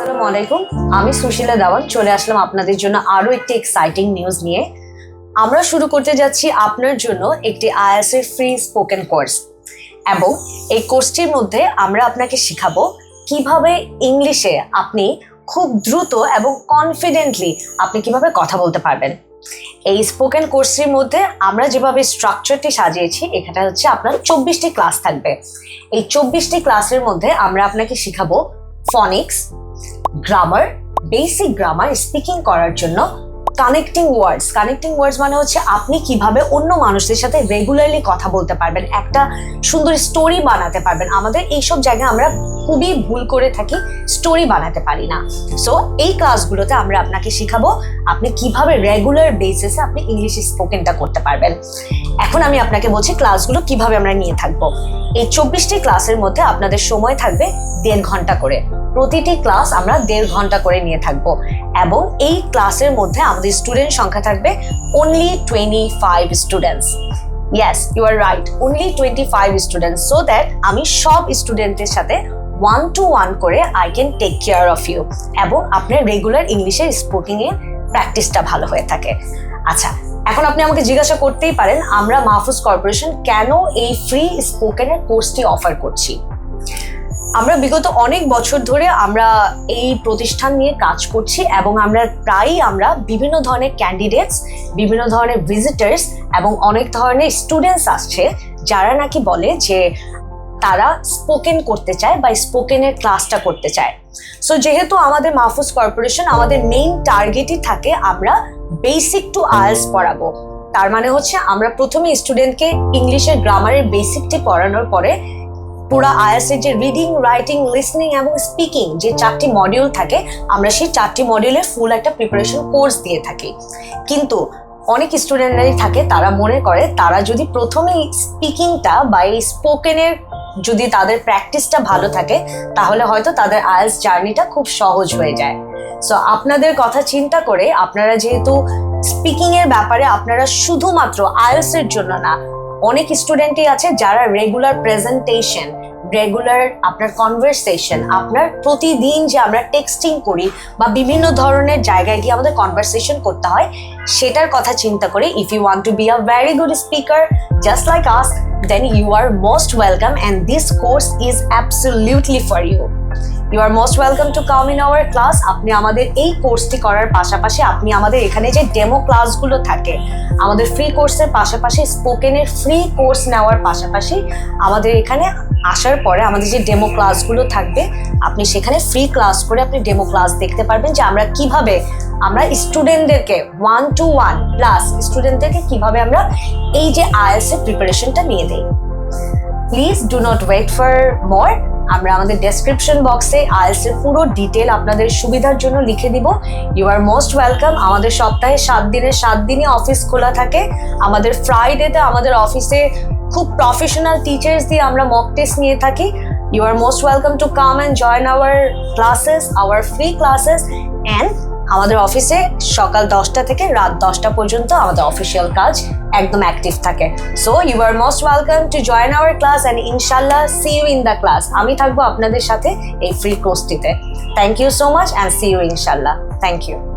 আসসালামু আলাইকুম। আমি সুশীলা দাওয়ান, চলে আসলাম আপনাদের জন্য আরও একটি এক্সাইটিং নিউজ নিয়ে। আমরা শুরু করতে যাচ্ছি আপনার জন্য একটি আইএস এর ফ্রি স্পোকেন কোর্স এবং এই কোর্সটির মধ্যে আমরা আপনাকে শেখাবো কীভাবে ইংলিশে আপনি খুব দ্রুত এবং কনফিডেন্টলি আপনি কীভাবে কথা বলতে পারবেন। এই স্পোকেন কোর্সটির মধ্যে আমরা যেভাবে স্ট্রাকচারটি সাজিয়েছি এখানে হচ্ছে আপনার চব্বিশটি ক্লাস থাকবে। এই চব্বিশটি ক্লাসের মধ্যে আমরা আপনাকে শেখাবো phonics grammar basic grammar speaking করার জন্য কানেক্টিং ওয়ার্ডস কানেক্টিং ওয়ার্ডস মানে হচ্ছে আপনি কীভাবে অন্য মানুষদের সাথে রেগুলারলি কথা বলতে পারবেন, একটা সুন্দর স্টোরি বানাতে পারবেন। আমাদের এইসব জায়গায় আমরা খুবই ভুল করে থাকি স্টোরি বানাতে পারি না। সো এই ক্লাসগুলোতে আমরা আপনাকে শেখাবো আপনি কীভাবে রেগুলার বেসিসে আপনি ইংলিশ স্পোকেনটা করতে পারবেন। এখন আমি আপনাকে বলছি ক্লাসগুলো কীভাবে আমরা নিয়ে থাকব। এই চব্বিশটি ক্লাসের মধ্যে আপনাদের সময় থাকবে দেড় ঘণ্টা করে। প্রতিটি ক্লাস আমরা দেড় ঘণ্টা করে নিয়ে থাকব। এবং এই ক্লাসের মধ্যে আমাদের স্টুডেন্ট সংখ্যা থাকবে only twenty five students yes you are right only twenty five students so that আমি সব স্টুডেন্টের সাথে ওয়ান টু ওয়ান করে I can take care of you এবং আপনার রেগুলার ইংলিশের স্পোকিংয়ে প্র্যাকটিসটা ভালো হয়ে থাকে। আচ্ছা এখন আপনি আমাকে জিজ্ঞাসা করতেই পারেন, আমরা মাহফুজ কর্পোরেশন কেন এই ফ্রি স্পোকেনের কোর্সটি অফার করছি? আমরা বিগত অনেক বছর ধরে আমরা এই প্রতিষ্ঠান নিয়ে কাজ করছি এবং আমরা প্রায়ই আমরা বিভিন্ন ধরনের ক্যান্ডিডেটস বিভিন্ন ধরনের ভিজিটার্স এবং অনেক ধরনের স্টুডেন্টস আসছে, যারা নাকি বলে যে তারা স্পোকেন করতে চায় বা স্পোকেনের ক্লাসটা করতে চায়। সো যেহেতু আমাদের মাহফুজ কর্পোরেশন আমাদের মেইন টার্গেটই থাকে আমরা বেসিক টু আইএলস পড়াবো। তার মানে হচ্ছে আমরা প্রথমে স্টুডেন্টকে ইংলিশের গ্রামারের বেসিকটি পড়ানোর পরে পুরো আইএস এর যে রিডিং রাইটিং লিসনিং এবং স্পিকিং যে চারটি মডিউল থাকে, আমরা সেই চারটি মডিউলের ফুল একটা প্রিপারেশন কোর্স দিয়ে থাকি। কিন্তু অনেক স্টুডেন্টরাই থাকে, তারা মনে করে, তারা যদি প্রথমেই স্পিকিংটা বা এই স্পোকেনের যদি তাদের প্র্যাকটিসটা ভালো থাকে, তাহলে হয়তো তাদের আইএলস জার্নিটা খুব সহজ হয়ে যায়। সো আপনাদের কথা চিন্তা করে আপনারা যেহেতু স্পিকিং এর ব্যাপারে আপনারা শুধুমাত্র আইএলস এর জন্য না, অনেক স্টুডেন্টই আছে যারা রেগুলার প্রেজেন্টেশন রেগুলার আপনার কনভারসেশন আপনার প্রতিদিন যে আমরা টেক্সটিং করি বা বিভিন্ন ধরনের জায়গায় গিয়ে আমাদের কনভারসেশন করতে হয়, সেটার কথা চিন্তা করে if you want to be a very good speaker just like us then you are most welcome and this course is absolutely for you you are most welcome to come in our class আপনি আমাদের এই কোর্সটি করার পাশাপাশি আপনি আমাদের এখানে যে ডেমো ক্লাসগুলো থাকে, আমাদের ফ্রি কোর্সের পাশাপাশি স্পোকেনের ফ্রি কোর্স নেওয়ার পাশাপাশি আমাদের এখানে আসার পরে আমাদের যে ডেমো ক্লাসগুলো থাকবে, আপনি সেখানে ফ্রি ক্লাস করে আপনি ডেমো ক্লাস দেখতে পারবেন যে আমরা কীভাবে আমরা স্টুডেন্টদেরকে ওয়ান টু ওয়ান প্লাস স্টুডেন্টদেরকে কীভাবে আমরা এই যে আইএলস এর প্রিপারেশনটা নিয়ে দিই। Please do not wait for more আমরা আমাদের ডেসক্রিপশন বক্সে আইএলস এর পুরো ডিটেল আপনাদের সুবিধার জন্য লিখে দিব। ইউ আর মোস্ট ওয়েলকাম আমাদের সপ্তাহে সাত দিনের, সাত দিনই অফিস খোলা থাকে। আমাদের ফ্রাইডেতে আমাদের অফিসে খুব প্রফেশনাল টিচার্স দিয়ে আমরা মক টেস্ট নিয়ে থাকি। You are most welcome to come and join our classes our free classes and আমাদের অফিসে সকাল দশটা থেকে রাত দশটা পর্যন্ত আমাদের অফিসিয়াল কাজ একদম অ্যাক্টিভ থাকে। So you are most welcome to join our class and ইনশাল্লাহ see you in the class আমি থাকব আপনাদের সাথে এই free কোর্সটিতে thank you so much and see you ইনশাল্লাহ থ্যাংক ইউ